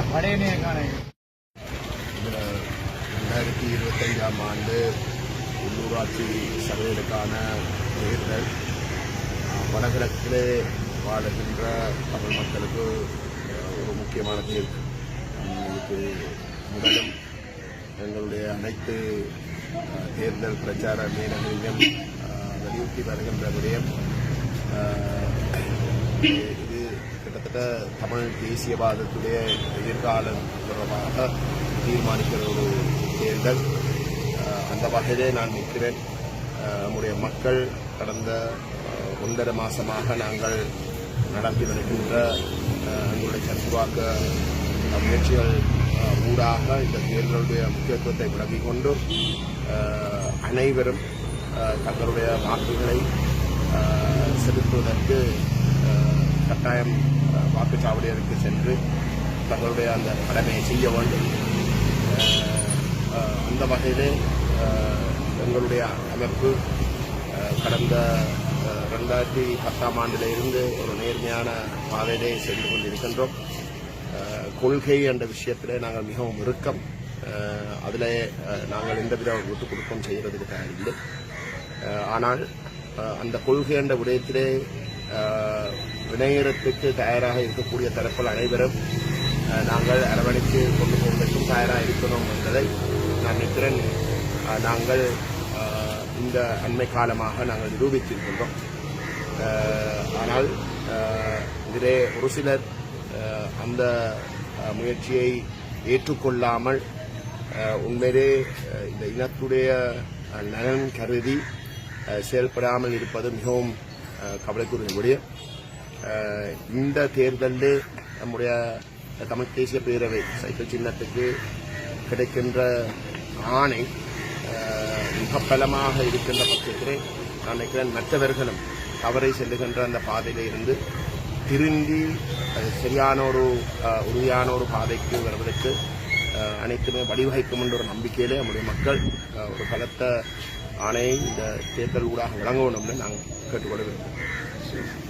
ஏனைய இதில் ரெண்டாயிரத்தி இருபத்தைந்தாம் ஆண்டு உள்ளூராட்சி சபைகளுக்கான தேர்தல் வடகிழக்கிலே வாழுகின்ற தமிழ் மக்களுக்கு ஒரு முக்கியமான தேர்தல் இதுக்கு முதலும் எங்களுடைய அனைத்து தேர்தல் பிரச்சார மேலங்களிலும் வலியுறுத்தி வருகின்ற விடயம் கிட்டத்தட்ட தமிழ் தேசியவாதத்துடைய எதிர்காலம் தொடர்பாக தீர்மானிக்கிற ஒரு தேர்தல். அந்த வகையிலே நான் நிற்கிறேன். நம்முடைய மக்கள் கடந்த ஒன்றரை மாசமாக நாங்கள் நடத்தி வருகின்ற எங்களுடைய சத்துவாக்க முயற்சிகள் ஊடாக இந்த தேர்தலுடைய முக்கியத்துவத்தை விளங்கிக் கொண்டு அனைவரும் தங்களுடைய வாக்குகளை செலுத்துவதற்கு கட்டாயம் வாக்குச்சாவடிகளுக்கு சென்று தங்களுடைய அந்த கடமையை செய்ய வேண்டும். அந்த வகையிலே எங்களுடைய அமைப்பு கடந்த ரெண்டாயிரத்தி பத்தாம் ஆண்டிலிருந்து ஒரு நேர்மையான பாதையிலே சென்று கொண்டிருக்கின்றோம். கொள்கை என்ற விஷயத்திலே நாங்கள் மிகவும் இறுக்கம். அதில் அதிலே அஹ், நாங்கள் எந்தவித விட்டுக் கொடுக்கும் செய்கிறதுக்கு தயாரில்லை. இல்லை ஆனால் அந்த கொள்கை என்ற விடயத்திலே அஹ், தயாராக இருக்கக்கூடிய தரப்பில் அனைவரும் நாங்கள் அரவணைத்து கொண்டு போவதற்கும் தயாராக இருக்கிறோம் என்பதை நான் நினைக்கிறேன் நாங்கள் இந்த அண்மை காலமாக நாங்கள் நிரூபித்திருக்கின்றோம். ஆனால் இதிலே ஒரு சிலர் அந்த முயற்சியை ஏற்றுக்கொள்ளாமல் உண்மையிலே இந்த இனத்துடைய நலன் கருதி செயல்படாமல் இருப்பது மிகவும் கவலைக்குரிய விடயம். இந்த தேர்தலில் நம்முடைய தமிழ் தேசிய பேரவை சைக்கிள் சின்னத்துக்கு கிடைக்கின்ற ஆணை மிக பலமாக இருக்கின்ற பட்சத்திலே நான் நினைக்கிறேன் மற்றவர்களும் தவறை செல்லுகின்ற அந்த பாதையில இருந்து திரும்பி சரியான ஒரு உறுதியான ஒரு பாதைக்கு வருவதற்கு அனைத்துமே வழிவகைக்கும் என்ற ஒரு நம்பிக்கையிலே நம்முடைய மக்கள் ஒரு பலத்த ஆணையை இந்த தேர்தல் ஊடாக வழங்க வேண்டும்னு நாங்கள் கேட்டுக்கொள்ள விரும்புகிறோம்